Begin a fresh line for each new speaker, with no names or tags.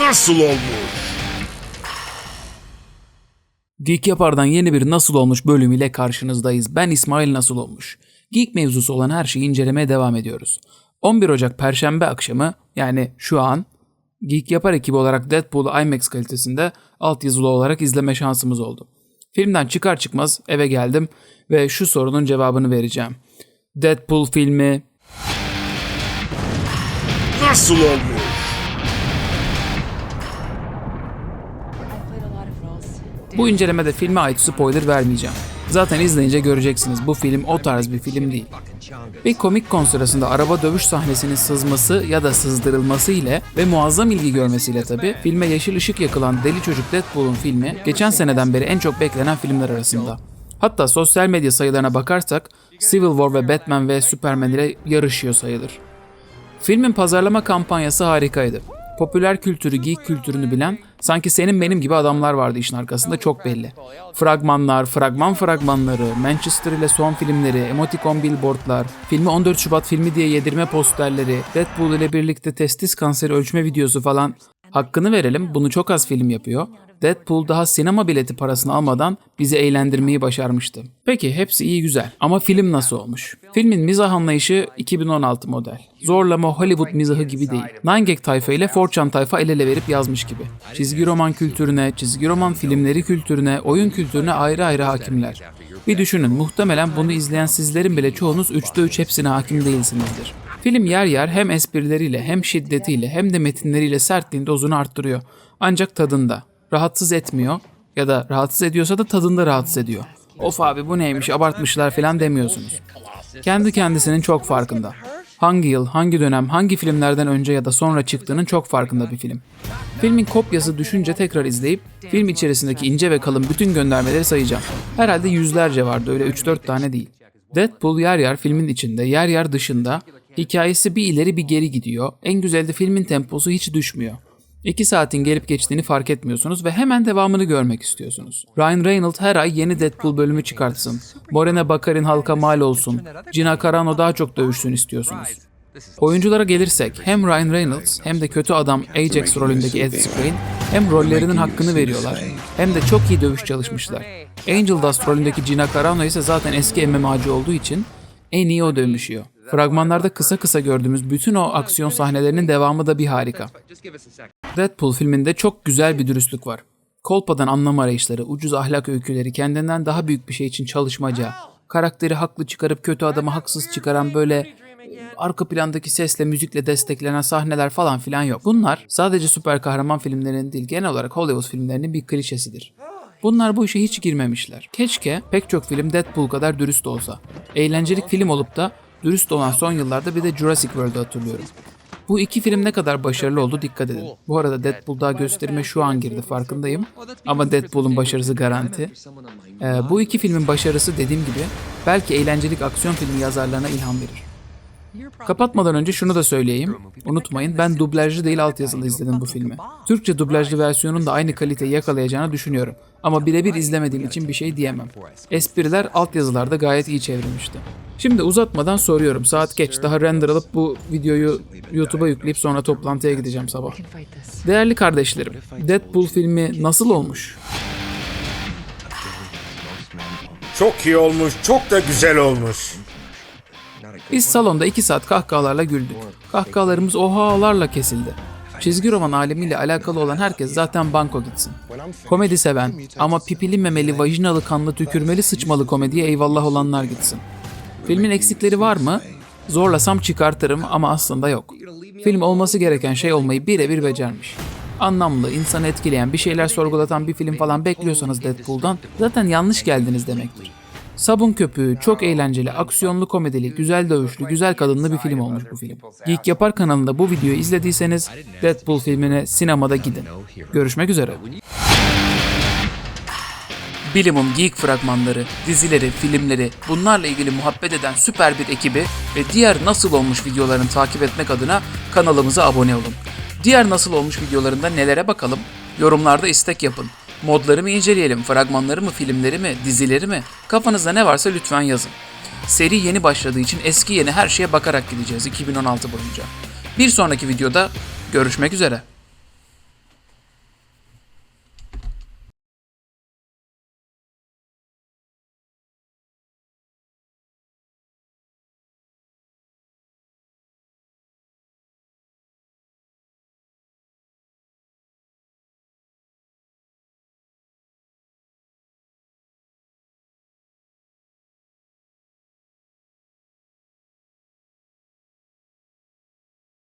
Nasıl olmuş?
Geek Yapar'dan yeni bir Nasıl Olmuş bölümüyle karşınızdayız. Ben İsmail Nasıl Olmuş. Geek mevzusu olan her şeyi incelemeye devam ediyoruz. 11 Ocak Perşembe akşamı yani şu an Geek Yapar ekibi olarak Deadpool'u IMAX kalitesinde altyazılı olarak izleme şansımız oldu. Filmden çıkar çıkmaz eve geldim ve şu sorunun cevabını vereceğim. Deadpool filmi
Nasıl olmuş?
Bu incelemede filme ait spoiler vermeyeceğim. Zaten izleyince göreceksiniz bu film o tarz bir film değil. Bir komik kon sırasında araba dövüş sahnesinin sızması ya da sızdırılması ile ve muazzam ilgi görmesiyle tabi filme yeşil ışık yakılan Deli Çocuk Deadpool'un filmi geçen seneden beri en çok beklenen filmler arasında. Hatta sosyal medya sayılarına bakarsak Civil War ve Batman ve Superman ile yarışıyor sayılır. Filmin pazarlama kampanyası harikaydı. Popüler kültürü, geek kültürünü bilen sanki senin benim gibi adamlar vardı işin arkasında çok belli. Fragmanlar, fragman fragmanları, Manchester ile son filmleri, emoticon billboardlar, filmi 14 Şubat filmi diye yedirme posterleri, Deadpool ile birlikte testis kanseri ölçme videosu falan. Hakkını verelim bunu çok az film yapıyor. Deadpool daha sinema bileti parasını almadan bizi eğlendirmeyi başarmıştı. Peki hepsi iyi güzel ama film nasıl olmuş? Filmin mizah anlayışı 2016 model. Zorlama Hollywood mizahı gibi değil. Nine Gag tayfa ile 4chan tayfa el ele verip yazmış gibi. Çizgi roman kültürüne, çizgi roman filmleri kültürüne, oyun kültürüne ayrı ayrı hakimler. Bir düşünün muhtemelen bunu izleyen sizlerin bile çoğunuz 3'te 3 hepsine hakim değilsinizdir. Film yer yer hem esprileriyle hem şiddetiyle hem de metinleriyle sertliğin dozunu arttırıyor. Ancak tadında. Rahatsız etmiyor ya da rahatsız ediyorsa da tadında rahatsız ediyor. Of abi bu neymiş abartmışlar falan demiyorsunuz. Kendi kendisinin çok farkında. Hangi yıl, hangi dönem, hangi filmlerden önce ya da sonra çıktığının çok farkında bir film. Filmin kopyası düşünce tekrar izleyip film içerisindeki ince ve kalın bütün göndermeleri sayacağım. Herhalde yüzlerce vardı öyle 3-4 tane değil. Deadpool yer yer filmin içinde, yer yer dışında. Hikayesi bir ileri bir geri gidiyor. En güzel de filmin temposu hiç düşmüyor. 2 saatin gelip geçtiğini fark etmiyorsunuz ve hemen devamını görmek istiyorsunuz. Ryan Reynolds her ay yeni Deadpool bölümü çıkartsın. Morena Baccarin halka mal olsun. Gina Carano daha çok dövüşsün istiyorsunuz. Oyunculara gelirsek hem Ryan Reynolds hem de kötü adam Ajax rolündeki Ed Skrein hem rollerinin hakkını veriyorlar hem de çok iyi dövüş çalışmışlar. Angel Dust rolündeki Gina Carano ise zaten eski MMA'cı olduğu için en iyi o dövüşüyor. Fragmanlarda kısa kısa gördüğümüz bütün o aksiyon sahnelerinin devamı da bir harika. Deadpool filminde çok güzel bir dürüstlük var. Kolpadan anlam arayışları, ucuz ahlak öyküleri, kendinden daha büyük bir şey için çalışmaca, karakteri haklı çıkarıp kötü adamı haksız çıkaran böyle arka plandaki sesle, müzikle desteklenen sahneler falan filan yok. Bunlar sadece süper kahraman filmlerinin değil, genel olarak Hollywood filmlerinin bir klişesidir. Bunlar bu işe hiç girmemişler. Keşke pek çok film Deadpool kadar dürüst olsa. Eğlencelik film olup da dürüst olan son yıllarda bir de Jurassic World'u hatırlıyorum. Bu iki film ne kadar başarılı oldu dikkat edin. Bu arada Deadpool daha gösterime şu an girdi farkındayım. Ama Deadpool'un başarısı garanti. Ee, bu iki filmin başarısı dediğim gibi belki eğlencelik aksiyon filmi yazarlarına ilham verir. Kapatmadan önce şunu da söyleyeyim. Unutmayın ben dublajlı değil altyazılı izledim bu filmi. Türkçe dublajlı versiyonun da aynı kaliteyi yakalayacağını düşünüyorum. Ama birebir izlemediğim için bir şey diyemem. Espriler altyazılarda gayet iyi çevrilmişti. Şimdi uzatmadan soruyorum. Saat geç. Daha render alıp bu videoyu YouTube'a yükleyip sonra toplantıya gideceğim sabah. Değerli kardeşlerim, Deadpool filmi nasıl olmuş?
Çok iyi olmuş, çok da güzel olmuş.
Biz salonda iki saat kahkahalarla güldük. Kahkahalarımız ohalarla kesildi. Çizgi roman alemiyle alakalı olan herkes zaten banko gitsin. Komedi seven ama pipili memeli, vajinalı kanlı, tükürmeli, sıçmalı komediye eyvallah olanlar gitsin. Filmin eksikleri var mı? Zorlasam çıkartırım ama aslında yok. Film olması gereken şey olmayı birebir becermiş. Anlamlı, insanı etkileyen, bir şeyler sorgulatan bir film falan bekliyorsanız Deadpool'dan zaten yanlış geldiniz demektir. Sabun Köpüğü çok eğlenceli, aksiyonlu komedili, güzel dövüşlü, güzel kadınlı bir film olmuş bu film. Geek Yapar kanalında bu videoyu izlediyseniz Deadpool filmine sinemada gidin. Görüşmek üzere. Bilimum Geek fragmanları, dizileri, filmleri, bunlarla ilgili muhabbet eden süper bir ekibi ve diğer nasıl olmuş videolarını takip etmek adına kanalımıza abone olun. Diğer nasıl olmuş videolarında nelere bakalım? Yorumlarda istek yapın. Modları mı inceleyelim, fragmanları mı, filmleri mi, dizileri mi? Kafanızda ne varsa lütfen yazın. Seri yeni başladığı için eski yeni her şeye bakarak gideceğiz 2016 boyunca. Bir sonraki videoda görüşmek üzere.